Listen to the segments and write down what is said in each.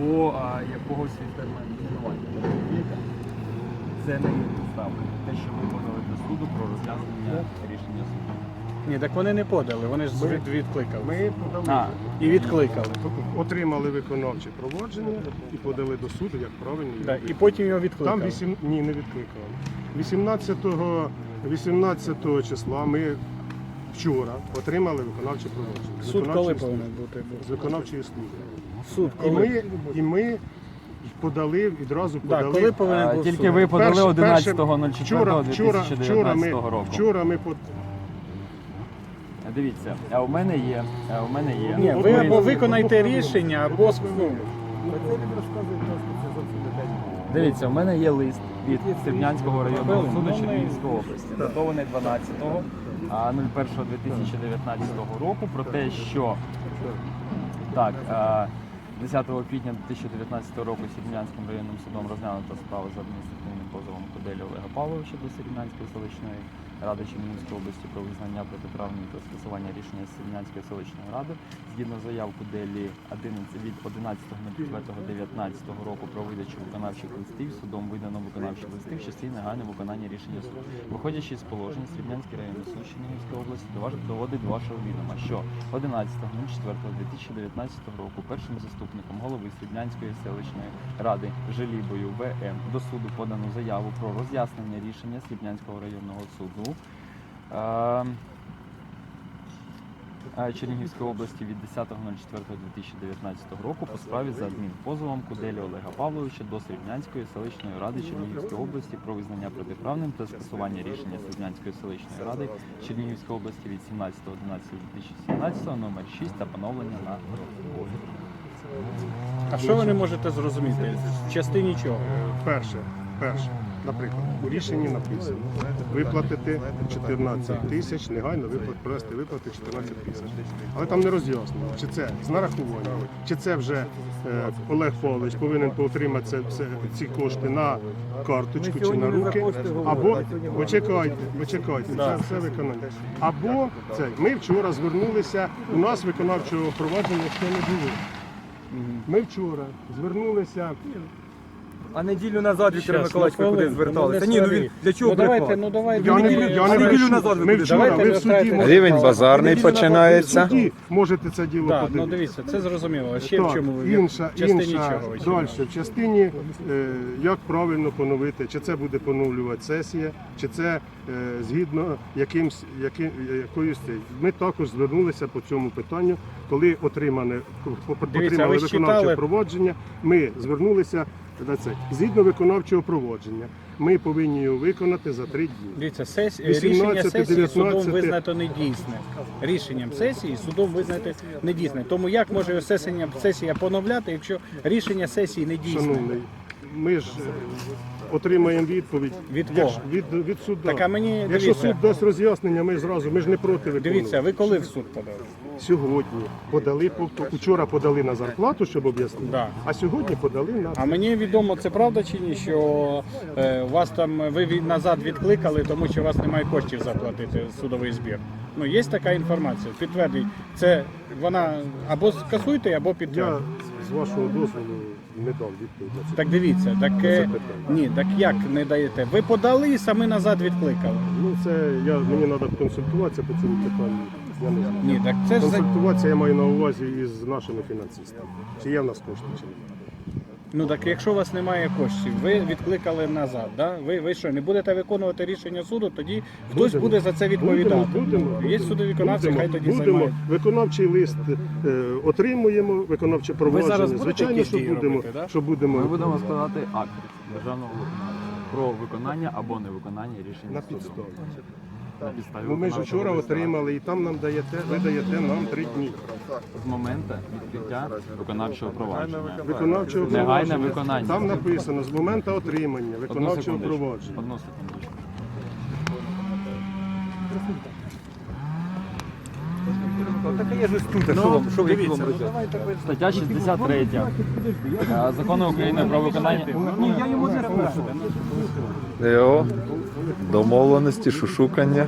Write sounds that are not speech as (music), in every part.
або а, якогось відтермінування. Це не є підставка. Те, що ви подали до суду про роз'яснення рішення суду. Ні, так вони не подали, вони ж від, відкликали. Ми подали. А, І відкликали. Отримали виконавче проводження і подали до суду, як правильно. Да, і потім його відкликали. Там 8, ні, не відкликали. 18, 18 числа ми вчора отримали виконавче проводження. Суд коли Виконавчої повинен служби. бути? З виконавчої служби. Суд І коли? ми, і ми подали, відразу Да, подали. коли повинен а, був тільки суд? ви подали Перше- перше- 11.04.2019 Вчора, вчора, вчора, ми, року. вчора ми под... Дивіться, а у мене є, а у мене є. Ні, ви або виконайте рішення, або ну, Дивіться, у мене є лист від Срібнянського районного суду ну, Чернігівської області, датований 12 а, 01.2019 року про те, що так, а, 10 квітня 2019 року Сірмянським районним судом розглянута справа за адміністративним позовом Коделі Олега Павловича до Сірмянської селищної ради Чернігівської області про визнання протиправним та скасування рішення Срібнянської селищної ради згідно заяв Куделі 11 від 11.04.19 року про видачу виконавчих листів судом видано виконавчі листи в частині негайне виконання рішення суду. Виходячи з положень, Срібнянський районний суд Чернігівської області доводить до вашого відома, що 11.04.2019 року першим заступником голови Срібнянської селищної ради Желібою ВМ до суду подано заяву про роз'яснення рішення Срібнянського районного суду. Е, Чернігівської області від 10.04.2019 року по справі за адмінпозовом Куделі Олега Павловича до Срібнянської селищної ради Чернігівської області про визнання протиправним та скасування рішення Срібнянської селищної ради Чернігівської області від 17.11.2017 номер 6 та поновлення на договір. а що ви не можете зрозуміти? В частині чого? Перше, перше, наприклад, у рішенні написано виплатити 14 тисяч, негайно виплат, провести виплати 14 тисяч. Але там не роз'яснено, чи це з нарахування, чи це вже е, Олег Павлович повинен отримати це, це, ці кошти на карточку чи на руки, або почекайте, почекайте, це все виконання. Або це ми вчора звернулися, у нас виконавчого провадження ще не було. Ми вчора звернулися. А неділю назад Віктор Миколаївич ви куди зверталися? ну, Ні, ну він для чого Ну давайте, ну давайте. Я не, я не неділю назад ви Ми куди? вчора, Давайте ви в суді Рівень базарний починається. суді можете це діло Так, ну подивитися. дивіться, це зрозуміло. А ще Так, в чому ви інша, в частині інша, чого? ви далі, в частині, е, як правильно поновити, чи це буде поновлювати сесія, чи це е, згідно якимсь, яким, якоюсь цей. Ми також звернулися по цьому питанню, коли отримане, отримали ж виконавче читали? проводження, ми звернулися. Згідно виконавчого проводження, ми повинні його виконати за три дні. Дивіться, сесія, 18, рішення сесії судом 19. визнато недійсне. Рішенням сесії судом визнато недійсне. Тому як може сесія, сесія поновляти, якщо рішення сесії недійсне? Шановний, ми ж е, отримаємо відповідь Від кого? ж- від, від суду. Так, а мені, Якщо дивіться. суд дасть роз'яснення, ми зразу, ми ж не проти виконувати. Дивіться, ви коли в суд подали? Сьогодні подали, по- по- вчора подали на зарплату, щоб об'яснити, Да. а сьогодні подали на... А мені відомо, це правда чи ні, що е, вас там ви від, назад відкликали, тому що у вас немає коштів заплатити судовий збір. Ну є така інформація. Підтвердіть, це вона або скасуйте, або Я підтвердіть. З вашого дозволу не дав відповідь на це. Так дивіться, так е, ні, так як не даєте? Ви подали і самі назад відкликали. Ну це я, мені треба консультуватися по цьому питанню. Я не знаю. Ні, так це ж за- Консультуватися я маю на увазі із нашими фінансистами. Чи є в нас кошти, чи ні. Ну так якщо у вас немає коштів, ви відкликали назад. Да? Ви, ви що, не будете виконувати рішення суду, тоді хтось Будемо. буде за це відповідати. Будемо, будемо. Є судові виконавці, хай тоді будемо. займають. Виконавчий лист е, отримуємо, виконавче провадження. зараз будете Звичайно, якісь що дії будемо, робити, да? що будемо Ми будемо складати акт державного виконання про виконання або невиконання рішення на суду. підставі. На підставі Ну, ми ж виконавчого вчора листа. отримали, і там нам даєте, ви даєте нам три дні. з моменту відкриття виконавчого провадження. Виконавчого Негайне провадження. виконання. Там написано з моменту отримання Одну виконавчого секундочку. провадження. Одну секундочку. Так я ж ось тут, а що вам, що ви вам Дивіться, ну, давайте ви Стаття 63 е, закону України про виконання. Ні, я йому не розкажу. Йо, домовленості, шушукання.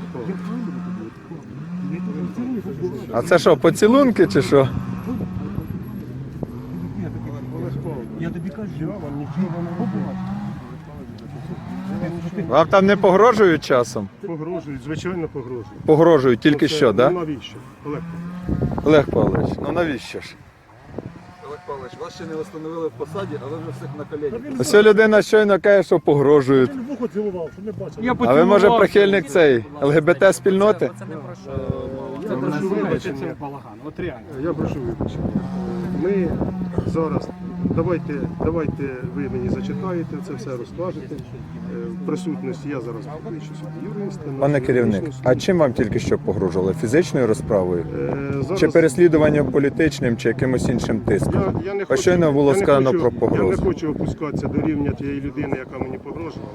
А це що, поцілунки чи що? Я тобі кажу, вам нічого не роблю. Вам там не погрожують часом? Погрожують, звичайно, погрожують. Погрожують тільки що, ну, так? Да? Навіщо? Олег, Олег Павлович, ну навіщо ж? Олег Павлович, вас ще не встановили в посаді, але вже всіх на колені. Ось людина щойно каже, що погрожують. вухо цілував, що не бачив. Я А ви може прихильник цей ЛГБТ спільноти? Я прошу вибачення. балаган. От реально. Я прошу вибачення. Ми зараз, давайте, давайте ви мені зачитаєте, це все розкажете. Е, В присутності я зараз покличу сюди юриста. Пане керівник, а чим вам тільки що погрожували? Фізичною розправою? Е, зараз- Чи переслідуванням політичним, чи якимось іншим тиском? Я, я не А щойно було я не сказано хочу- про погрозу. Я не хочу опускатися до рівня тієї людини, яка мені погрожувала.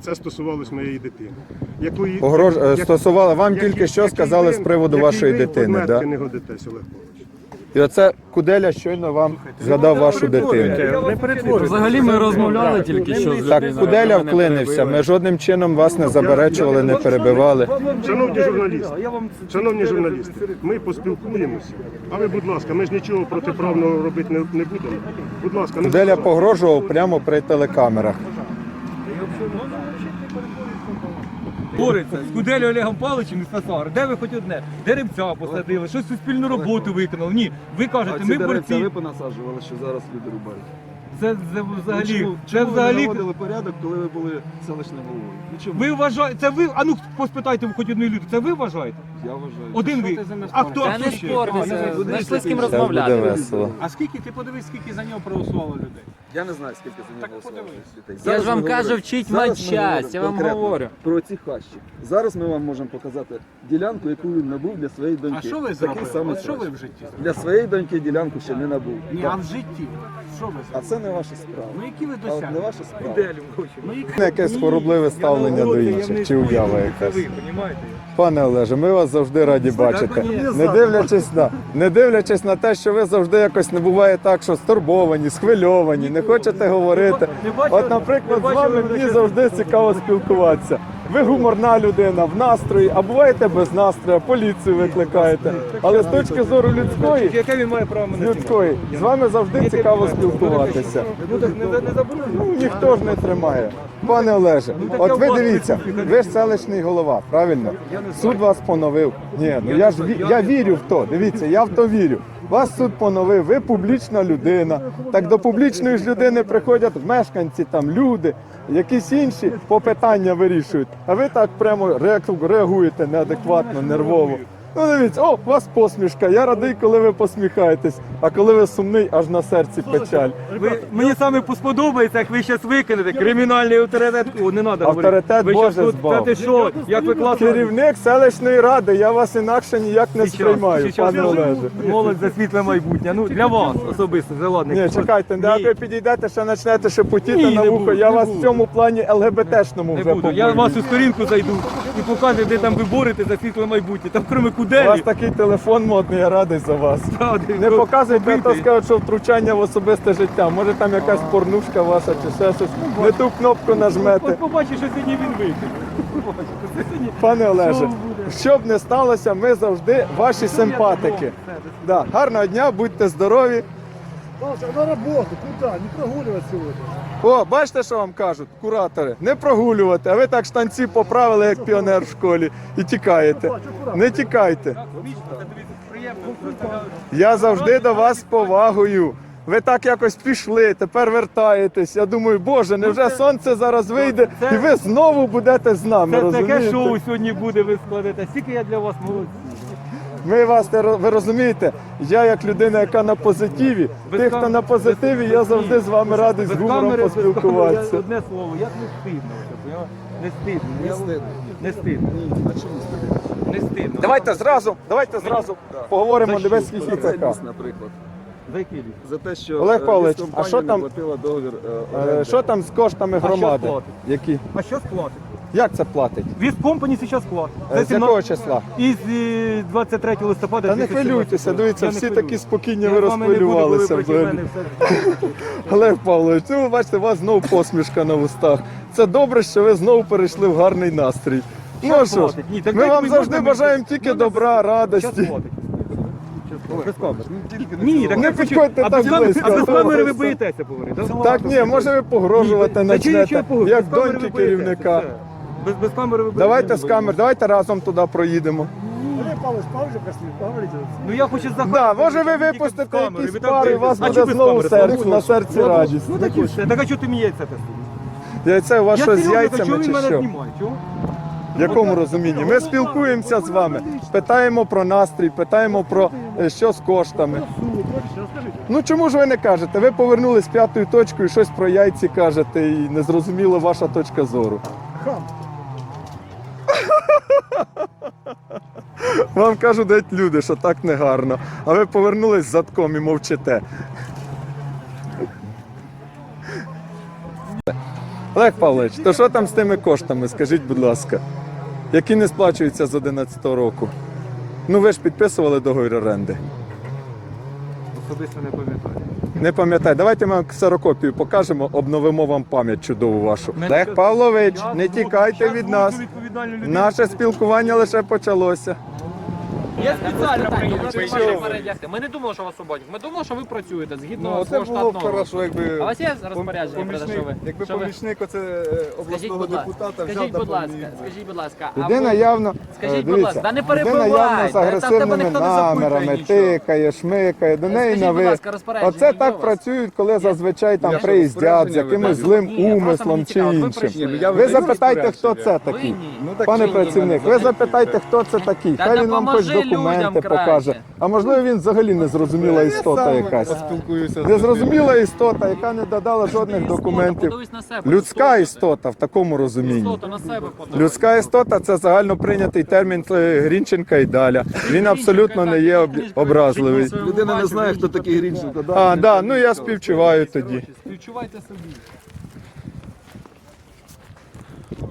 Це стосувалось моєї дитини. Якої, Погрож... е, як- Стосувало вам який- тільки що сказали з приводу вашої ви дитини, да? не годитесь, Олег Павлович. І оце Куделя щойно вам згадав вашу дитину. Не. Взагалі ми розмовляли тільки що з Так, людиною. Куделя Мене вклинився. Ми жодним чином вас не заперечували, не перебивали. Шановні журналісти, шановні журналісти, ми поспілкуємося. А ви, будь ласка, ми ж нічого протиправного робити не, не будемо. Будь ласка, не Куделя погрожував прямо при телекамерах. Бореться з Куделю Олегом Павловичем і Сасар. Де ви хоч одне? Деревця посадили, щось суспільну роботу виконали. Ні, ви кажете, ми борці. ви понасаджували, що зараз люди рубають. Це, це взагалі, чому, це чому ви взагалі. наводили порядок, коли ви були селищним головою? Ну чому? Ви вважаєте, це ви, а ну поспитайте хоч одної люди, це ви вважаєте? Я вважаю. Один ви. А хто? А не спортеся, знайшли з ким розмовляти. А скільки ти подивись, скільки за нього проголосувало людей? Я не знаю, скільки за нього голосувало подивись. Я Зараз ж вам ми кажу, говоримо- вчіть зараз ми матчасть, говоримо я вам конкретно говорю. Про ці хащі. Зараз ми вам можемо показати ділянку, яку він набув для своєї доньки. А що ви Такий зробили? самий От що ви в житті зробили? Для своєї доньки ділянку ще не набув. Ні, Так. а в житті? Що ви А зробили? це не ваша справа. Ну які ви А от не досягли? ваша справа. Ну які Якесь хворобливе ставлення до інших чи уява якась. Ви, розумієте? Пане Олеже, ми вас завжди раді бачити. Не дивлячись на не дивлячись на те, що ви завжди якось не буває так, що стурбовані, схвильовані, не хочете говорити. От, наприклад, з вами мені завжди цікаво спілкуватися. Ви гуморна людина в настрої, а буваєте без настрою, поліцію викликаєте. Але з точки зору людської, Яке він має право мене людської, з вами завжди цікаво спілкуватися. Ну. Ну, ніхто ж не тримає. Пане Олеже, от ви дивіться, ви ж селищний голова, правильно? Суд вас поновив. Ні, ну я ж я вірю в то. Дивіться, я в то вірю. Вас суд поновив, ви публічна людина. Так до публічної ж людини приходять мешканці, там люди, якісь інші попитання вирішують. А ви так прямо реагуєте неадекватно, нервово. Ну дивіться, о, у вас посмішка. Я радий, коли ви посміхаєтесь, а коли ви сумний, аж на серці печаль. Ви, мені саме сподобається, як ви зараз викинете кримінальний авторитет. О, не треба Авторитет ви Боже щас тут- збав. Та ти що, як ви класно... Керівник селищної ради, я вас інакше ніяк не Сейчас, сприймаю, сейчас. пане Олеже. Молодь за світле майбутнє. Ну, для вас особисто, за ладно. Ні, чекайте, не ви підійдете, ще почнете шепотіти Ні, на не вухо. буду, я не вас буду. в цьому плані ЛГБТшному Не вже буду. Я вас у сторінку зайду і покажу, де там ви борете за світле майбутнє. Там кроме У вас куделі. такий телефон модний, я радий за вас. Не ну, показуйте, а то побитий. скажуть, що втручання в особисте життя. Може там якась порнушка ваша чи ще щось. Не ту кнопку нажмете. От побачиш, що сьогодні він вийде. Побачиш, це сьогодні- Пане Олеже, Що б не сталося, ми завжди ваші симпатики. Да. Гарного дня, будьте здорові. На роботу, куди? Не прогулювати сьогодні. О, бачите, що вам кажуть, куратори? Не прогулювати, а ви так штанці поправили, як піонер в школі, і тікаєте. Не тікайте. Я завжди до вас з повагою. Ви так якось пішли, тепер вертаєтесь. Я думаю, боже, невже сонце зараз вийде, і ви знову будете з нами. Це розумієте? таке шоу сьогодні буде, ви складете. Скільки я для вас молодці. Ми вас не ви розумієте, я як людина, яка на позитиві, Без тих, хто на позитиві, без- я без- завжди з вами радий з гумором поспілкуватися. я- Одне слово, як не стидно. Не стидно. Не стидно. Не стидно. А чому стидно? Не стидно. Давайте зразу, давайте зразу поговоримо, За що? скільки За це наприклад. За який? За те, що Олег е, Павлович, а що там- договір е, Е. Що там з коштами що громади? платить? Які? А що сплатить? Як це платить? Віз компані зараз платить. Е, З якого числа? Із е, 23 листопада Та не 2017 хвилюйтеся, дивіться, Я не всі хвилююсь. такі спокійні, Я ви з вами не буду, бо ви розхвилювалися проти мене все. (laughs) Олег Павлович, ну ви бачите, у вас знову посмішка на вустах. Це добре, що ви знову перейшли в гарний настрій. Ну що ж, платить? Ні, так ми дайте вам мені завжди можна бажаємо мені- тільки Ну, добра, радості. платить. Щас платить. Без камер. Ну, Ні, так Не хочу- підходьте а так без камери- близько, А без камери ви боїтеся поговорити? да? Так ні, може ви погрожувати та чого- почнете, чого поговорити? як Без камери доньки боїтеся, керівника. все. Без, без камери ви Давайте з камер, давайте разом туди проїдемо. Ну я хочу захопити. Да, може ви випустите якісь пари, у вас буде знову серце, на серці радість. Ну так і все. Так а чого ти міється ти? Яйце у вас Я що з яйцями чого чи що? Чого? В якому розумінні? Ми спілкуємося з вами, питаємо про настрій, питаємо про е, що з коштами. Ну чому ж ви не кажете? Ви повернулись п'ятою точкою, щось про яйці кажете, і не зрозуміла ваша точка зору. Вам кажуть геть люди, що так не гарно. А ви повернулись задком і мовчите. Олег Павлович, то що там з тими коштами? Скажіть, будь ласка, які не сплачуються з 11 року? Ну ви ж підписували договір оренди. Особисто не пам'ятаю. Не пам'ятаю, давайте ми вам ксерокопію покажемо, обновимо вам пам'ять чудову вашу. Мене- Олег Павлович, Я не тікайте я від нас. Наше спілкування лише почалося. Я спеціально чого? ваші передягти. Ми не думали, що вас освободять. Ми думали, що ви працюєте згідно Ну, свого штатного. А у вас є розпорядження про те, що ви? якби що ви- помічник оце е, Скажіть, обласного будь ласка, депутата взяв скажіть, та будь ласка, скажіть, будь ласка, а Людина ви... явно, Скажіть, е, будь ласка, да не людина перебивайте, явно з та в тебе агресивними ніхто не запитує намірами, нічого. тикає, шмикає, до неї Скажіть, на будь ви. ласка, розпорядження Оце так вас? працюють, коли зазвичай там приїздять з розпорядження якимось злим Ні, просто умислом мені чи цікаво, ви іншим. прийшли. Я Ви запитайте, хто це Ви такий. ні. Ну, так Пане ні, працівник, ви запитайте, хто це такий. Та Хай він вам хоч допоможи документи покаже. А можливо він взагалі незрозуміла істота якась. Поспілкуюся з Незрозуміла істота, яка не додала жодних документів. Людська Істота. в такому розумінні. Людська істота це загально прийнятий термін Грінченка і Даля. Він абсолютно не є об- образливий. Людина не знає, хто такий Грінченко. да? А, да, ну я співчуваю тоді. Співчувайте собі.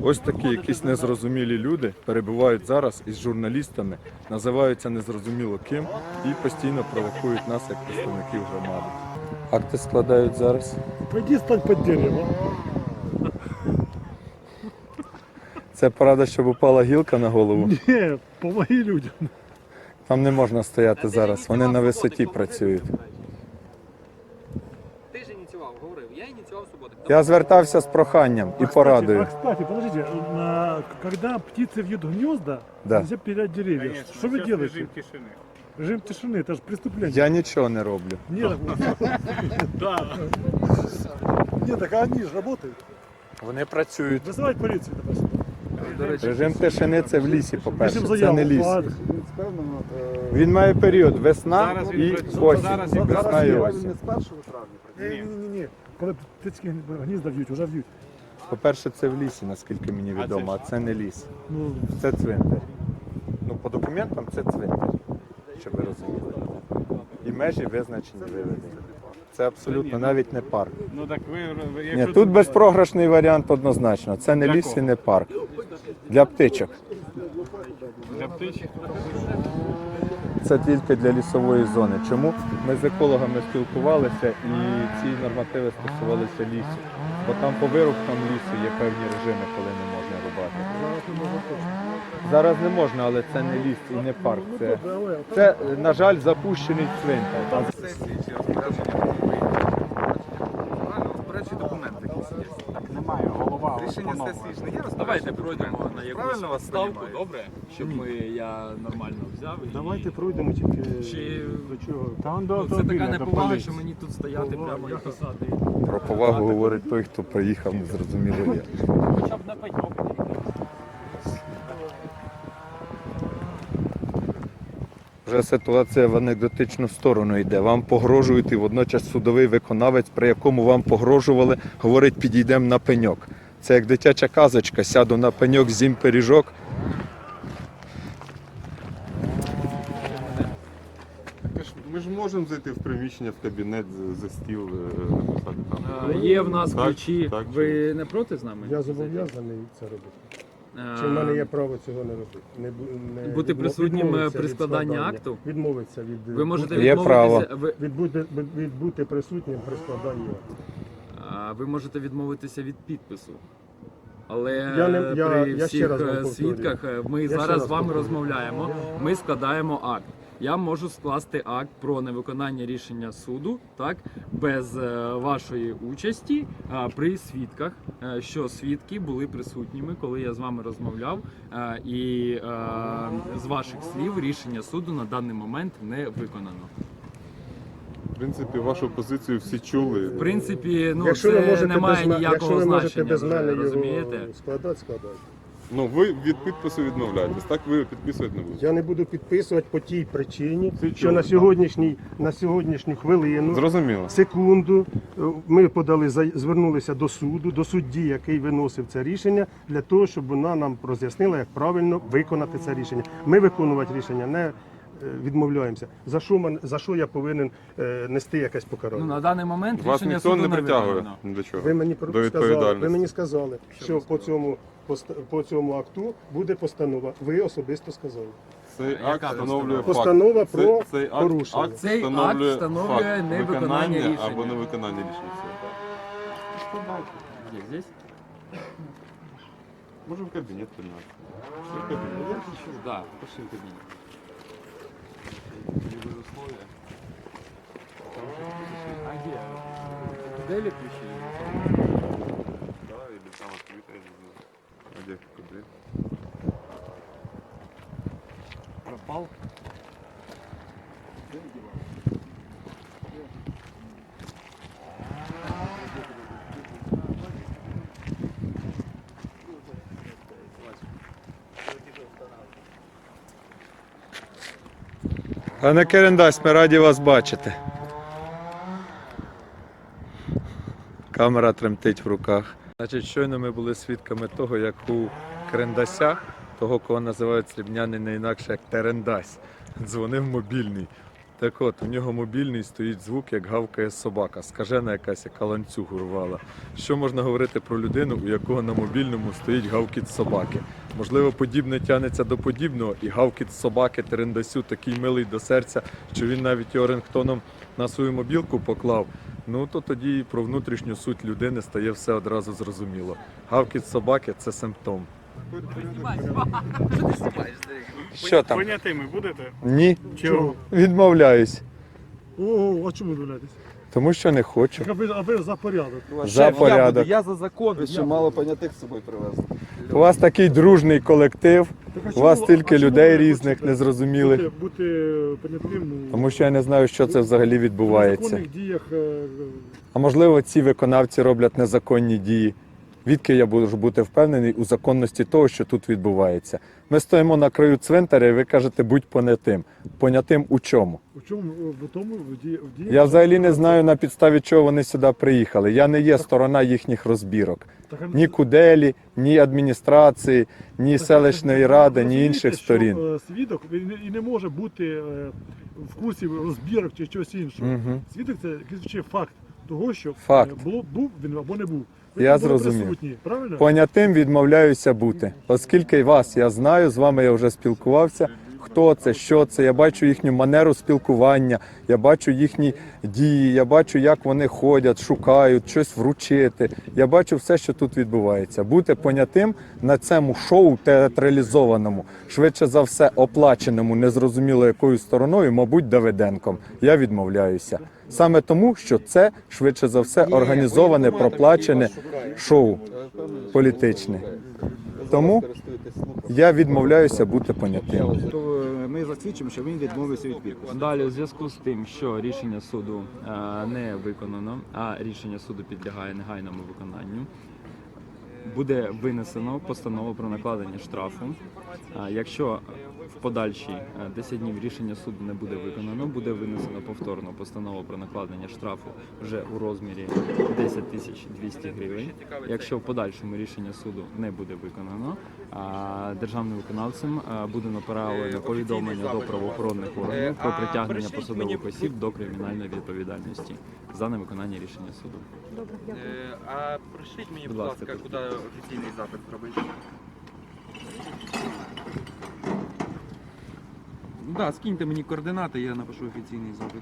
Ось такі якісь незрозумілі люди перебувають зараз із журналістами, називаються незрозуміло ким і постійно провокують нас як представників громади. Акти складають зараз. Пойди стань под дерево. Це порада, щоб упала гілка на голову. Не, помоги людям. Там не можна стояти зараз. Вони на висоті працюють Ти ж ініціював, говорив. Я ініціював суботи. Я звертався з проханням і А, порадою. кстати, подождите, на- когда птицы вьют гнезда, Да. нельзя пилять деревья. Что вы делаете? Режим тишини. Режим тишины, это же преступление. Я нічого не роблю. Нет, (laughs) да. Нет, так они же работают. Вони працюють. Вызывать полицию. допустим. Режим тишини це в лісі, по-перше. Пишем Це заяву. не ліс. по адресу. Впевнено, е, Він має період весна Зараз він і працює. осінь. Зараз він Весна і Він осінь. не з 1 травня працює. Не-не-не, коли птички гнізда в'ють, вже в'ють. По-перше, це в лісі, наскільки мені відомо, а це не ліс. Ну, Це цвинтар. Ну, по документам це цвинтар, щоб ви розуміли. І межі визначені виведені. Це абсолютно навіть не парк. Ну так ви, ви Ні, якщо тут безпрограшний варіант однозначно. Це не ліс і не парк. Для птичок. для птичок. Це тільки для лісової зони. Чому? Ми з екологами спілкувалися і ці нормативи стосувалися лісу. Бо там по вирубкам лісу є певні режими, коли не можна рубати. Зараз не можна, але це не ліс і не парк. Це, це на жаль, запущений цвинтар. Чи документи якісь є. Немає, голова. Рішення сесії ж не є Давайте пройдемо на якусь Правильно вас ставку, добре? Щоб ми, я нормально взяв. і- давайте пройдемо тільки Чи- до чого. Там до Ну, Це автомобіля, така до неповага, що мені тут стояти прямо і писати. Про повагу говорить той, хто приїхав, незрозуміло як. Хоча б на пеньок. Вже ситуація в анекдотичну сторону йде. Вам погрожують і водночас судовий виконавець, при якому вам погрожували, говорить, підійдемо на пеньок. Це як дитяча казочка, сяду на пеньок, з'їм пиріжок. Ми ж можемо зайти в приміщення, в кабінет за- стіл, е, написати там. Є в нас Так, ключі. так, Ви не проти з нами? Я зобов'язаний це робити. Е, Чи в мене є право цього не робити? Не, не Бути відмо- присутнім, відмовитися е, при від складанні складання. акту? Відмовитися від Ви можете Є право. Ви, від, бути, від бути присутнім при складанні акту. а, ви можете відмовитися від підпису. Але Я не- я- при я ще всіх раз вам е, повторюю. свідках е, ми Я ще зараз раз з вами повторюю. розмовляємо. Ми складаємо акт. Я можу скласти акт про невиконання рішення суду, так без е, вашої участі е, при свідках, е, що свідки були присутніми, коли я з вами розмовляв, і з ваших слів рішення суду на даний момент не виконано. В принципі, вашу позицію всі чули. В принципі, ну якщо це не має ме- якщо ніякого ви можете значення. без мене розумієте? його складати, складайте. Ну, ви від підпису відмовляєтесь, так ви підписувати не будете. Я не буду підписувати по тій причині, Це що на сьогоднішній на сьогоднішню хвилину. Зрозуміло. Секунду е, ми подали за- звернулися до суду, до судді, який виносив це рішення, для того, щоб вона нам роз'яснила, як правильно виконати це рішення. Ми виконувати рішення не відмовляємося. За що мен, за що я повинен е, нести якесь Ну на даний момент Вас рішення ніхто суду не не притягує виконано. ні до чого. Ви мені до сказали, ви відповідальності. мені сказали, що по цьому пост- по цьому акту буде постанова. Ви особисто сказали. Цей Яка акт встановлює факт. Постанова Це- про цей акт, порушення. акт Цей акт встановлює встановлює факт невиконання виконання рішення. або невиконання рішення. Где здесь? Може в кабінет прийняти. Пішли в кабінет. Да, пошли в кабинет. А где? Туда или ключи? Да, или там відкрито, я не знаю. А де куди? Пропал? Пане Керендась, ми раді вас бачити. Камера тремтить в руках. Значить, щойно ми були свідками того, як у Керендася, того, кого називають срібняний не інакше як Терендась, дзвонив мобільний. Так от, у нього мобільний стоїть звук, як гавкає собака, скажена якась, яка ланцюг урвала. Що можна говорити про людину, у якого на мобільному стоїть гавкіт собаки? Можливо, подібне тягнеться до подібного, і гавкіт собаки Терендасю такий милий до серця, що він навіть його рингтоном на свою мобілку поклав. Ну то тоді про внутрішню суть людини стає все одразу зрозуміло. Гавкіт собаки це симптом. Що там? Понятими будете? Ні, Чого? відмовляюсь, Ого, а чому ви доляєтесь? тому що не хочу. А ви, а ви за порядок. За порядок. Я за закон. Ви ще мало понятих з собою привезли. У вас такий дружний колектив, Так, у вас а стільки людей різних незрозумілих. Бути, бути понятим, ну, Тому що я не знаю, що це взагалі відбувається. незаконних діях е, А можливо, ці виконавці роблять незаконні дії. Відки я можу бути впевнений у законності того, що тут відбувається. Ми стоїмо на краю цвинтаря, і ви кажете, будь понятим. Понятим у чому? у чому в тому в дії, в діях. Я взагалі не знаю на підставі чого вони сюди приїхали. Я не є сторона їхніх розбірок. Так, Ні куделі, ні адміністрації, ні так, селищної ради, ні інших що, сторін. е, Свідок він і не може бути е, в курсі розбірок чи щось іншого. Свідок це факт того, що Факт. е, було був він або не був. Ви Я були зрозумів. присутні, правильно? Понятим відмовляюся бути, оскільки вас я знаю, з вами я вже спілкувався. Хто це, що це? Я бачу їхню манеру спілкування, я бачу їхні дії, я бачу, як вони ходять, шукають щось вручити. Я бачу все, що тут відбувається. Бути понятим на цьому шоу театралізованому, швидше за все, оплаченому, незрозуміло якою стороною, мабуть, Давиденком. Я відмовляюся. Саме тому, що це швидше за все організоване, проплачене шоу політичне. Тому я відмовляюся бути понятим. То е, ми засвідчимо, що він відмовився від підпису. Далі, у зв'язку з тим, що рішення суду е, не виконано, а рішення суду підлягає негайному виконанню, буде винесено постанову про накладення штрафу. Якщо в подальші е, 10 днів рішення суду не буде виконано, буде винесено повторно постанову про накладення штрафу вже у розмірі 10 тисяч 200 гривень. Якщо в подальшому рішення суду не буде виконано, державним виконавцем е, буде направлено повідомлення до правоохоронних органів про притягнення посадових осіб до кримінальної відповідальності за невиконання рішення суду. А пришліть мені, Будь ласка, куди офіційний запит зробити. Да, скиньте мені координати, я напишу офіційний запит.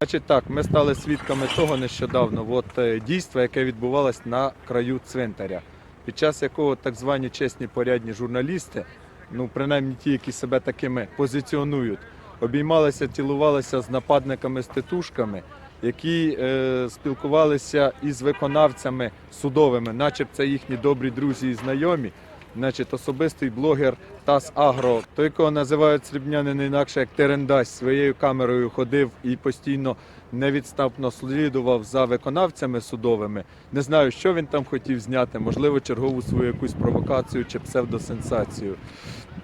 Значить так, ми стали свідками того нещодавно. От е, дійства, яке відбувалось на краю цвинтаря. під час якого так звані чесні порядні журналісти, ну принаймні ті, які себе такими позиціонують, обіймалися, цілувалися з нападниками з титушками, які е, спілкувалися із виконавцями судовими, начебто це їхні добрі друзі і знайомі. Значить, особистий блогер Тас Агро, той, кого називають срібняни не інакше як Терендась, своєю камерою ходив і постійно невідступно слідував за виконавцями судовими. Не знаю, що він там хотів зняти, можливо, чергову свою якусь провокацію чи псевдосенсацію.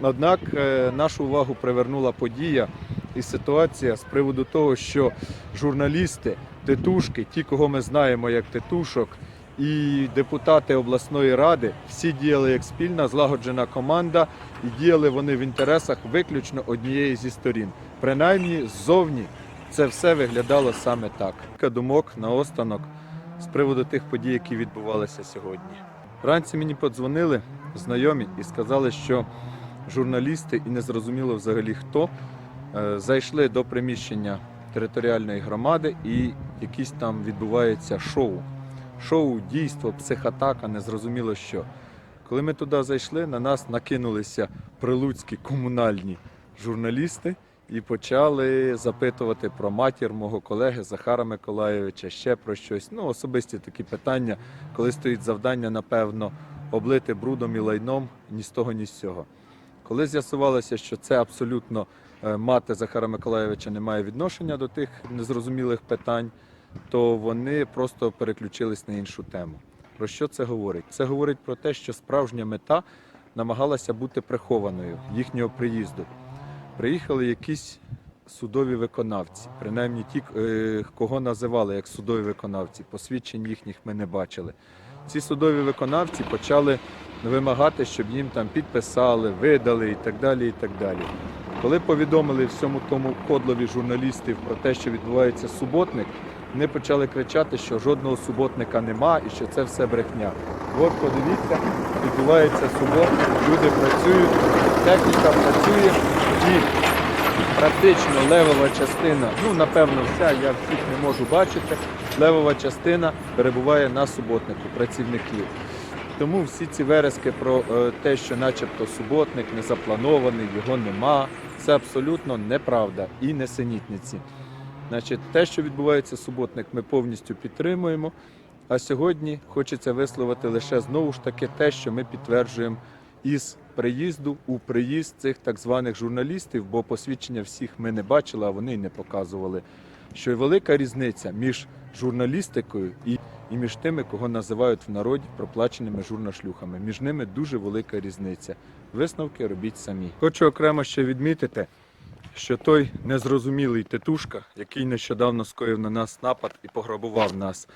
Однак е, нашу увагу привернула подія і ситуація з приводу того, що журналісти, титушки, ті, кого ми знаємо як титушок, і депутати обласної ради всі діяли як спільна злагоджена команда, і діяли вони в інтересах виключно однієї зі сторін. Принаймні ззовні це все виглядало саме так. Кілька думок наостанок з приводу тих подій, які відбувалися сьогодні. Вранці мені подзвонили знайомі і сказали, що журналісти і незрозуміло взагалі хто зайшли до приміщення територіальної громади і якісь там відбувається шоу. Шоу, дійство, психатака, незрозуміло що. Коли ми туди зайшли, на нас накинулися прилуцькі комунальні журналісти і почали запитувати про матір мого колеги Захара Миколаєвича, ще про щось. Ну, особисті такі питання, коли стоїть завдання, напевно, облити брудом і лайном ні з того, ні з цього. Коли з'ясувалося, що це абсолютно е, мати Захара Миколаєвича не має відношення до тих незрозумілих питань, то вони просто переключились на іншу тему. Про що це говорить? Це говорить про те, що справжня мета намагалася бути прихованою їхнього приїзду. Приїхали якісь судові виконавці, принаймні ті, е, кого називали як судові виконавці, посвідчень їхніх ми не бачили. Ці судові виконавці почали вимагати, щоб їм там підписали, видали і так далі. і так далі. Коли повідомили всьому тому кодлові журналістів про те, що відбувається суботник, вони почали кричати, що жодного суботника нема і що це все брехня. От подивіться, відбувається суботник, люди працюють, техніка працює і практично левова частина, ну напевно, вся, я всіх не можу бачити. Левова частина перебуває на суботнику працівників. Тому всі ці верески про е, те, що начебто суботник не запланований, його нема, це абсолютно неправда і несенітниці. Значить, те, що відбувається суботник, ми повністю підтримуємо. А сьогодні хочеться висловити лише знову ж таки те, що ми підтверджуємо із приїзду у приїзд цих так званих журналістів, бо посвідчення всіх ми не бачили, а вони й не показували. Що велика різниця між журналістикою і, і між тими, кого називають в народі проплаченими журношлюхами. Між ними дуже велика різниця. Висновки робіть самі. Хочу окремо ще відмітити, що той незрозумілий титушка, який нещодавно скоїв на нас напад і пограбував нас,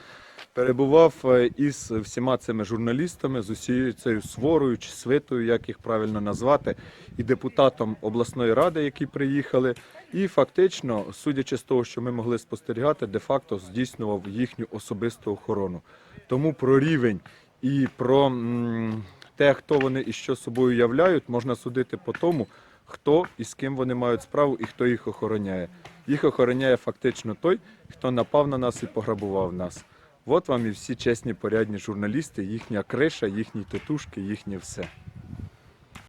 перебував е, із всіма цими журналістами, з усією цією сворою чи свитою, як їх правильно назвати, і депутатом обласної ради, які приїхали. І фактично, судячи з того, що ми могли спостерігати, де-факто здійснював їхню особисту охорону. Тому про рівень і про те, хто вони і що собою являють, можна судити по тому, хто і з ким вони мають справу і хто їх охороняє. Їх охороняє фактично той, хто напав на нас і пограбував нас. От вам і всі чесні порядні журналісти, їхня криша, їхні тетушки, їхнє все.